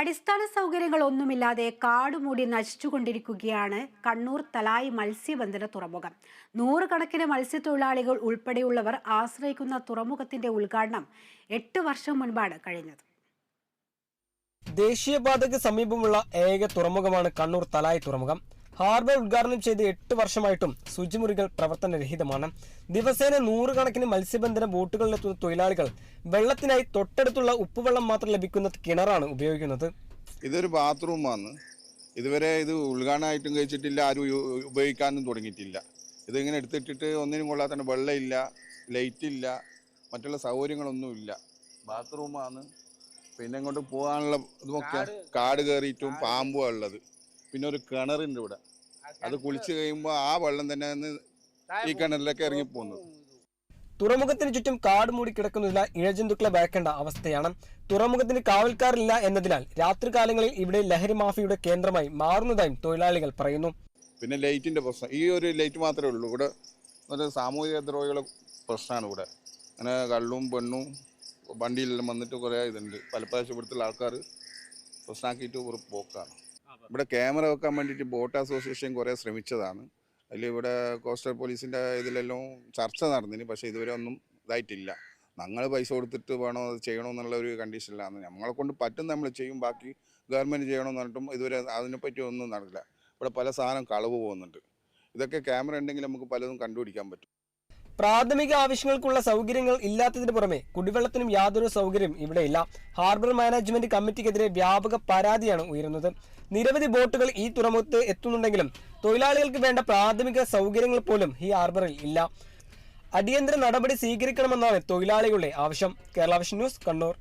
അടിസ്ഥാന സൗകര്യങ്ങളൊന്നുമില്ലാതെ കാടുമൂടി നശിച്ചുകൊണ്ടിരിക്കുകയാണ് കണ്ണൂർ തലായി മത്സ്യബന്ധന തുറമുഖം. നൂറുകണക്കിന് മത്സ്യത്തൊഴിലാളികൾ ഉൾപ്പെടെയുള്ളവർ ആശ്രയിക്കുന്ന തുറമുഖത്തിന്റെ ഉദ്ഘാടനം എട്ട് വർഷം മുൻപാണ് കഴിഞ്ഞത്. ദേശീയപാതയ്ക്ക് സമീപമുള്ള ഏക തുറമുഖമാണ് കണ്ണൂർ തലായി തുറമുഖം. ഹാർബർ ഉദ്ഘാടനം ചെയ്ത് എട്ട് വർഷമായിട്ടും ശുചിമുറികൾ പ്രവർത്തനരഹിതമാണ്. ദിവസേന നൂറുകണക്കിന് മത്സ്യബന്ധന ബോട്ടുകളിലെത്തുന്ന തൊഴിലാളികൾ വെള്ളത്തിനായി തൊട്ടടുത്തുള്ള ഉപ്പുവെള്ളം മാത്രം ലഭിക്കുന്ന കിണറാണ് ഉപയോഗിക്കുന്നത്. ഇതൊരു ബാത്റൂമാണ്. ഇതുവരെ ഇത് ഉദ്ഘാടനമായിട്ടും കഴിച്ചിട്ടില്ല ആരും ഉപയോഗിക്കാനും തുടങ്ങിയിട്ടില്ല. ഇതിങ്ങനെ എടുത്തിട്ടിട്ട് ഒന്നിനും കൊള്ളാത്ത വെള്ളമില്ല ലൈറ്റ് ഇല്ല മറ്റുള്ള സൗകര്യങ്ങളൊന്നുമില്ല. ബാത്റൂമാണ്. പിന്നെ ഇങ്ങോട്ട് പോകാനുള്ള ഇതുമൊക്കെ കാട് കയറിയിട്ടും പാമ്പുമാണ് ഉള്ളത്. പിന്നെ ഒരു കിണറുണ്ട് ഇവിടെ. അത് കുളിച്ചു കഴിയുമ്പോൾ ആ വെള്ളം തന്നെ ഈ കിണറിലേക്ക് ഇറങ്ങി പോകുന്നത്. തുറമുഖത്തിന് ചുറ്റും കാട് മൂടി കിടക്കുന്നതിനാൽ ഇഴജന്തുക്കളെ ഭയക്കേണ്ട അവസ്ഥയാണ്. തുറമുഖത്തിന് കാവൽക്കാരില്ല എന്നതിനാൽ രാത്രികാലങ്ങളിൽ ഇവിടെ ലഹരി മാഫിയുടെ കേന്ദ്രമായി മാറുന്നതായും തൊഴിലാളികൾ പറയുന്നു. പിന്നെ ലൈറ്റിന്റെ പ്രശ്നം. ഈ ഒരു ലൈറ്റ് മാത്രമേ ഉള്ളൂ. ഇവിടെ ഒരു സാമൂഹിക ദ്രോഹികളെ പ്രശ്നമാണ് ഇവിടെ. അങ്ങനെ കള്ളും പെണ്ണും വണ്ടിയിലെല്ലാം വന്നിട്ട് കുറേ ഇതുണ്ട്. പലപ്പോഴും ഇവിടുത്തെ ആൾക്കാർ പ്രശ്നമാക്കിയിട്ട് ഒരു പോക്കാണ്. ഇവിടെ ക്യാമറ വെക്കാൻ വേണ്ടിയിട്ട് ബോട്ട് അസോസിയേഷൻ കുറേ ശ്രമിച്ചതാണ്. അതിൽ ഇവിടെ കോസ്റ്റൽ പോലീസിന്റെ ഇതിലെല്ലാം ചർച്ച നടന്നിന് പക്ഷേ ഇതുവരെ ഒന്നും ഇതായിട്ടില്ല. ഞങ്ങൾ പൈസ കൊടുത്തിട്ട് വേണോ അത് ചെയ്യണോ എന്നുള്ള ഒരു കണ്ടീഷനിലാണ് ഞങ്ങളെ കൊണ്ട് പറ്റും നമ്മൾ ചെയ്യും ബാക്കി ഗവൺമെന്റ് ചെയ്യണമെന്ന് പറഞ്ഞിട്ടും ഇതുവരെ അതിനെപ്പറ്റി ഒന്നും നടക്കില്ല ഇവിടെ പല സാധനം കളവ് പോകുന്നുണ്ട്. ഇതൊക്കെ ക്യാമറ ഉണ്ടെങ്കിൽ നമുക്ക് പലതും കണ്ടുപിടിക്കാൻ പറ്റും. പ്രാഥമിക ആവശ്യങ്ങൾക്കുള്ള സൗകര്യങ്ങൾ ഇല്ലാത്തതിന് പുറമെ കുടിവെള്ളത്തിനും യാതൊരു സൗകര്യം ഇവിടെയില്ല ഹാർബർ മാനേജ്മെന്റ് കമ്മിറ്റിക്കെതിരെ വ്യാപക പരാതിയാണ് ഉയരുന്നത്. നിരവധി ബോട്ടുകൾ ഈ തുറമുഖത്ത് എത്തുന്നുണ്ടെങ്കിലും തൊഴിലാളികൾക്ക് വേണ്ട പ്രാഥമിക സൗകര്യങ്ങൾ പോലും ഈ ഹാർബറിൽ ഇല്ല. അടിയന്തര നടപടി സ്വീകരിക്കണമെന്നാണ് തൊഴിലാളികളുടെ ആവശ്യം. Kerala vision news Kannur.